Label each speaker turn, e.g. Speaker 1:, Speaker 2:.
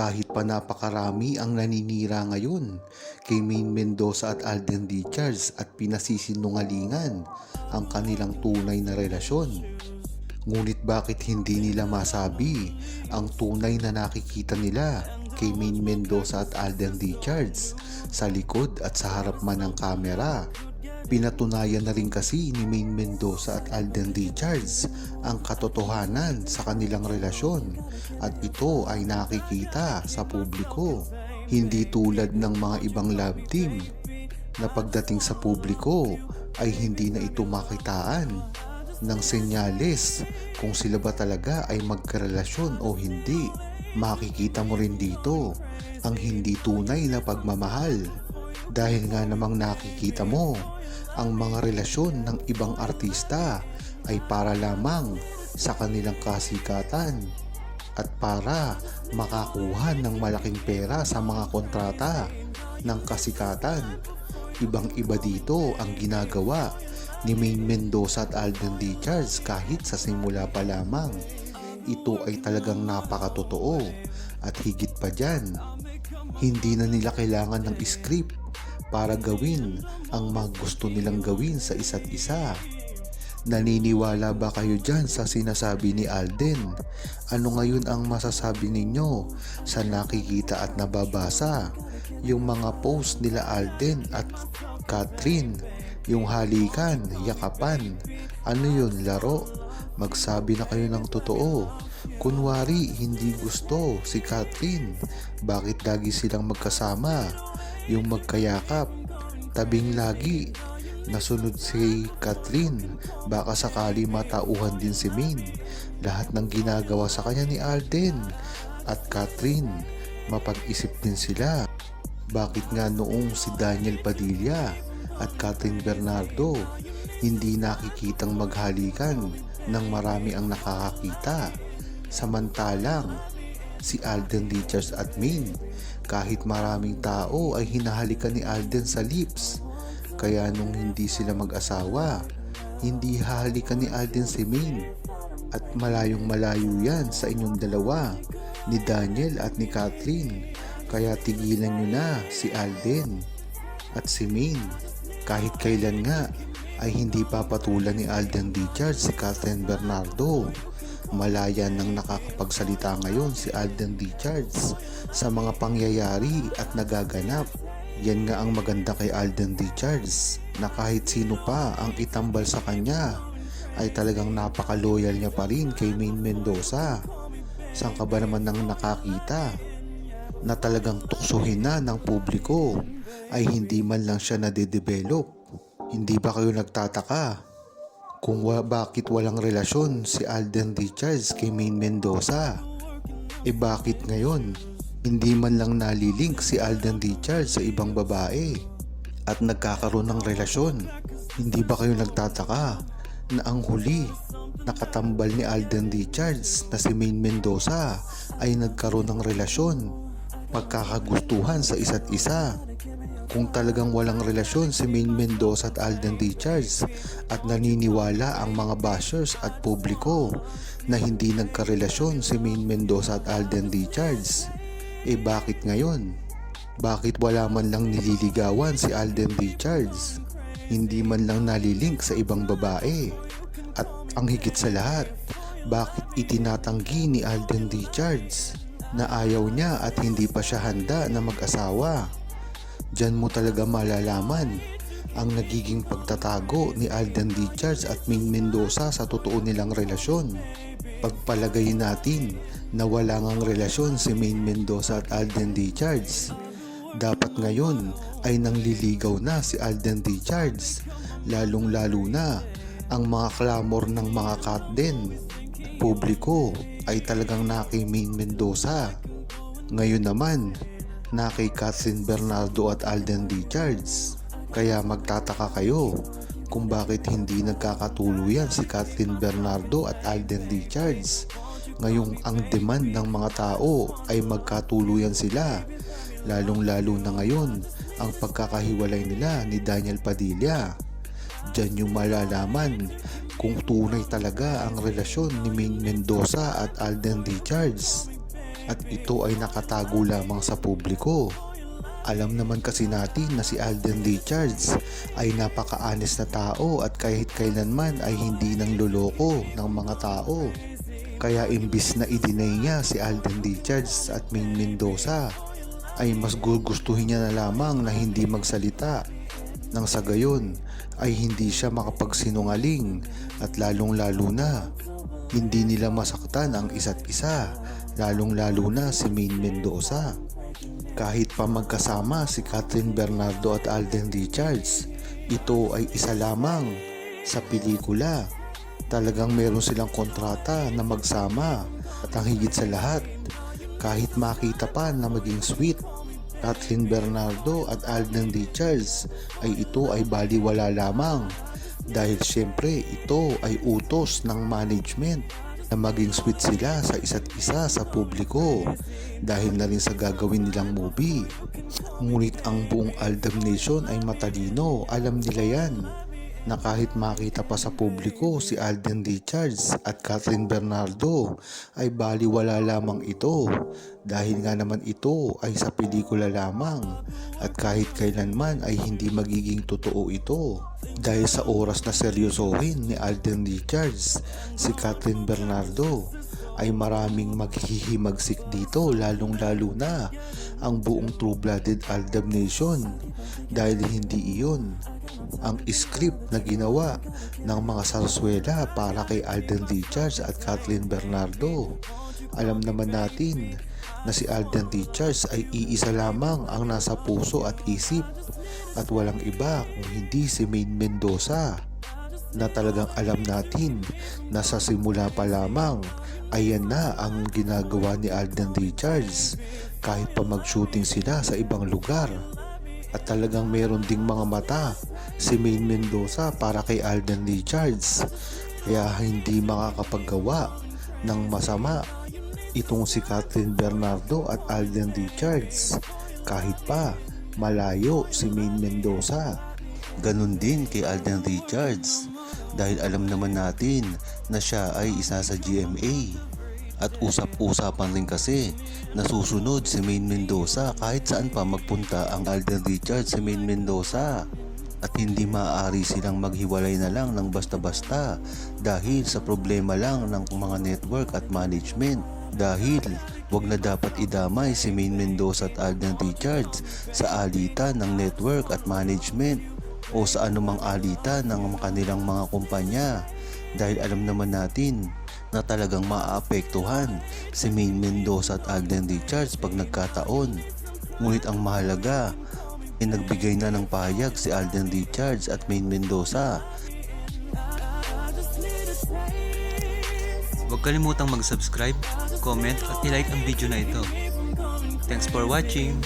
Speaker 1: Kahit pa napakarami ang naninira ngayon kay Main Mendoza at Alden Richards at pinasisinungalingan ang kanilang tunay na relasyon. Ngunit bakit hindi nila masabi ang tunay na nakikita nila kay Main Mendoza at Alden Richards sa likod at sa harap man ng kamera? Pinatunayan na rin kasi ni Main Mendoza at Alden Richards ang katotohanan sa kanilang relasyon at ito ay nakikita sa publiko. Hindi tulad ng mga ibang love team na pagdating sa publiko ay hindi na ito makitaan ng senyales kung sila ba talaga ay magkarelasyon o hindi. Makikita mo rin dito ang hindi tunay na pagmamahal dahil nga namang nakikita mo ang mga relasyon ng ibang artista ay para lamang sa kanilang kasikatan at para makakuha ng malaking pera sa mga kontrata ng kasikatan. Ibang iba dito ang ginagawa ni Main Mendoza at Alden Richards kahit sa simula pa lamang. Ito ay talagang napakatotoo at higit pa dyan. Hindi na nila kailangan ng script para gawin ang mga gusto nilang gawin sa isa't isa. Naniniwala ba kayo dyan sa sinasabi ni Alden? Ano ngayon ang masasabi ninyo sa nakikita at nababasa? Yung mga post nila Alden at Catherine, yung halikan, yakapan. Ano yun, laro? Magsabi na kayo ng totoo. Kunwari, hindi gusto si Catherine. Bakit lagi silang magkasama? Yung magkayakap, tabing lagi. Nasunod si Catherine, baka sakali matauhan din si Min. Lahat ng ginagawa sa kanya ni Alden at Catherine, mapag-isip din sila. Bakit nga noong si Daniel Padilla at Catherine Bernardo hindi nakikitang maghalikan ng marami ang nakakakita? Samantalang si Alden Richards at Min kahit maraming tao ay hinahalikan ni Alden sa lips. Kaya nung hindi sila mag-asawa, hindi hahalikan ni Alden si Min. At malayong malayo yan sa inyong dalawa, ni Daniel at ni Catherine. Kaya tigilan nyo na si Alden at si Min. Kahit kailan nga ay hindi papatulan ni Alden Richards si Catherine Bernardo. Malaya nang nakakapagsalita ngayon si Alden Richards sa mga pangyayari at nagaganap. Yan nga ang maganda kay Alden Richards na kahit sino pa ang itambal sa kanya ay talagang napaka-loyal niya pa rin kay Main Mendoza. Saan ka ba naman nang nakakita na talagang tuksuhin na ng publiko ay hindi man lang siya nade-develop. Hindi ba kayo nagtataka kung wa- bakit walang relasyon si Alden Richards kay Main Mendoza? E bakit ngayon hindi man lang nalilink si Alden Richards sa ibang babae at nagkakaroon ng relasyon? Hindi ba kayo nagtataka na ang huli nakatambal ni Alden Richards na si Main Mendoza ay nagkaroon ng relasyon pagkakagustuhan sa isa't isa. Kung talagang walang relasyon si Main Mendoza at Alden Richards at naniniwala ang mga bashers at publiko na hindi nagkarelasyon si Main Mendoza at Alden Richards, eh bakit ngayon? Bakit wala man lang nililigawan si Alden Richards? Hindi man lang nalilink sa ibang babae? At ang higit sa lahat, bakit itinatanggi ni Alden Richards na ayaw niya at hindi pa siya handa na mag-asawa? Diyan mo talaga malalaman ang nagiging pagtatago ni Alden Richards at Min Mendoza sa totoo nilang relasyon. Pagpalagay natin na wala ngang relasyon si Main Mendoza at Alden Richards. Dapat ngayon ay nangliligaw na si Alden Richards, lalong lalo na ang mga clamor ng mga katden at publiko ay talagang na kay Main Mendoza. Ngayon naman, na kay Catherine Bernardo at Alden Richards. Kaya magtataka kayo kung bakit hindi nagkakatuluyan si Catherine Bernardo at Alden Richards. Ngayong ang demand ng mga tao ay magkatuluyan sila. Lalong lalo na ngayon ang pagkakahiwalay nila ni Daniel Padilla. Diyan yung malalaman kung tunay talaga ang relasyon ni Main Mendoza at Alden Richards. At ito ay nakatago lamang sa publiko. Alam naman kasi natin na si Alden Richards ay napaka-honest na tao at kahit kailanman ay hindi nang loloko ng mga tao. Kaya imbis na i-deny niya si Alden Richards at Maine Mendoza ay mas gugustuhin niya na lamang na hindi magsalita. Nang sa gayon ay hindi siya makapagsinungaling at lalong lalo na hindi nila masaktan ang isa't isa lalong lalo na si Maine Mendoza. Kahit pa magkasama si Catherine Bernardo at Alden Richards, ito ay isa lamang sa pelikula. Talagang meron silang kontrata na magsama at ang higit sa lahat, kahit makita pa na maging sweet, Catherine Bernardo at Alden Richards ay ito ay baliwala lamang dahil syempre ito ay utos ng management na maging sweet sila sa isa't isa sa publiko dahil na rin sa gagawin nilang movie. Ngunit ang buong Aldam Nation ay matalino, alam nila yan na kahit makita pa sa publiko si Alden Richards at Catherine Bernardo ay baliwala lamang ito. Dahil nga naman ito ay sa pelikula lamang at kahit kailanman ay hindi magiging totoo ito. Dahil sa oras na seryosohin ni Alden Richards si Catherine Bernardo ay maraming maghihimagsik dito lalong lalo na ang buong true-blooded Aldam Nation dahil hindi iyon ang script na ginawa ng mga sarswela para kay Alden Richards at Kathleen Bernardo. Alam naman natin na si Alden Richards ay iisa lamang ang nasa puso at isip at walang iba kung hindi si Maine Mendoza na talagang alam natin na sa simula pa lamang ayan na ang ginagawa ni Alden Richards kahit pa mag-shooting sila sa ibang lugar at talagang meron ding mga mata si Maine Mendoza para kay Alden Richards. Kaya hindi makakapaggawa ng masama itong si Catherine Bernardo at Alden Richards. Kahit pa malayo si Maine Mendoza. Ganon din kay Alden Richards. Dahil alam naman natin na siya ay isa sa GMA at usap-usapan rin kasi na susunod si Maine Mendoza kahit saan pa magpunta ang Alden Richards si Maine Mendoza. At hindi maaari silang maghiwalay na lang ng basta-basta dahil sa problema lang ng mga network at management. Dahil wag na dapat idamay si Maine Mendoza at Alden Richards sa alitan ng network at management o sa anumang alitan ng kanilang mga kumpanya. Dahil alam naman natin na talagang maaapektuhan si Maine Mendoza at Alden Richards pag nagkataon. Ngunit ang mahalaga ay nagbigay na ng pahayag si Alden Richards at Maine Mendoza.
Speaker 2: Huwag kalimutang mag-subscribe, comment at i-like ang video na ito. Thanks for watching!